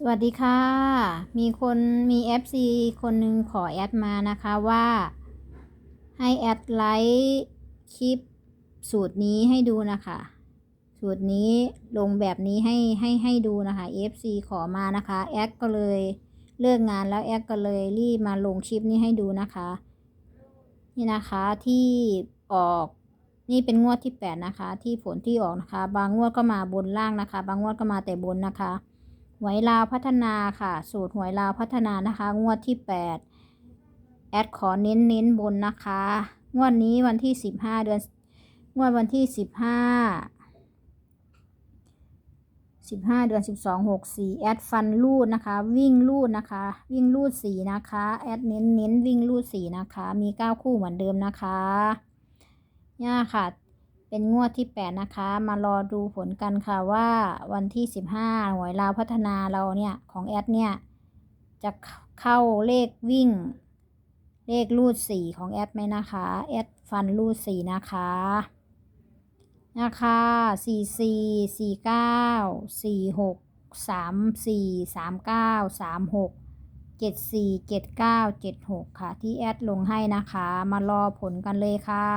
สวัสดีค่ะ มีคนมี FC คนหนึ่งขอแอดมานะคะว่า ให้แอดไลค์คลิปสูตรนี้ให้ดูนะคะ สูตรนี้ลงแบบนี้ให้ให้ให้ดูนะคะ FC ขอมานะคะแอดก็เลยเลิกงานแล้วแอดก็เลยรีบมาลงคลิปนี้ให้ดูนะคะ นี่นะคะที่ออกนี่เป็นงวดที่ 8 นะคะ ที่ผลที่ออกนะคะ บางงวดก็มาบนล่างนะคะ บางงวดก็มาแต่บนนะคะ หวยลาวพัฒนาค่ะ สูตรหวยลาวพัฒนานะคะ งวดที่ 8 แอดขอเน้นเน้นบนนะคะ งวดนี้วันที่ 15 เดือน งวดวันที่ 15 15 เดือน 12 64 แอดฟันลูดนะคะ วิ่งลูดนะคะ วิ่งลูดสีนะคะ แอดเน้นเน้นวิ่งลูดสีนะคะ มี 9 คู่เหมือนเดิมนะคะเนี่ยค่ะ เป็นงวดที่ 8 นะคะ มารอดูผลกันค่ะว่าวันที่ 15หวยลาวพัฒนาเราเนี่ย ของแอดเนี่ย จะเข้าเลขวิ่ง เลขรูดสีของแอดไหมนะคะ แอดฟันรูดสีนะคะนะคะสี่สี่สี่เก้าสี่หกสามสี่สามเก้าสามหกเจ็ดสี่เจ็ดเก้าเจ็ดหกค่ะ ที่แอดลงให้นะคะ มารอผลกันเลยค่ะ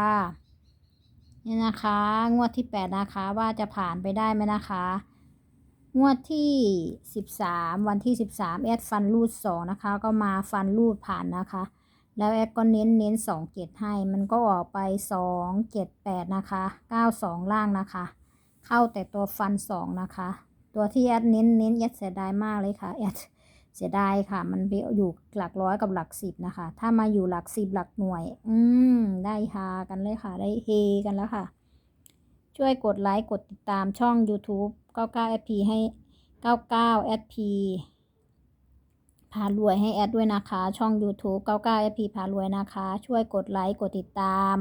นี่นะคะ งวดที่แปดนะคะว่าจะผ่านไปได้ไหมนะคะ งวดที่สิบสามวันที่สิบสามแอดฟันรูดสองนะคะ ก็มาฟันรูดผ่านนะคะ แล้วแอดก็เน้นเน้นสองเจ็ดให้ มันก็ออกไปสองเจ็ดแปดนะคะเก้าสองล่างนะคะ เข้าแต่ตัวฟันสองนะคะ ตัวที่แอดเน้นเน้นแอดเสียดายมากเลยค่ะแอด เสียดายค่ะ มันไปอยู่หลักร้อยกับหลักสิบนะคะ ถ้ามาอยู่หลักสิบหลักหน่วย อืม ได้ฮากันเลยค่ะ ได้เฮกันแล้วค่ะ ช่วยกดไลค์กดติดตามช่อง YouTube 99 SP ให้ 99 SP พารวยให้แอดด้วยนะคะ ช่อง YouTube 99 SP พารวยนะคะ ช่วยกดไลค์กดติดตาม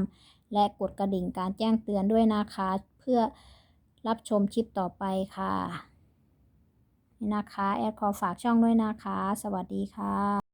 และกดกระดิ่งการแจ้งเตือนด้วยนะคะ เพื่อรับชมคลิปต่อไปค่ะ นี่นะคะ แอดขอฝากช่องด้วยนะคะ สวัสดีค่ะ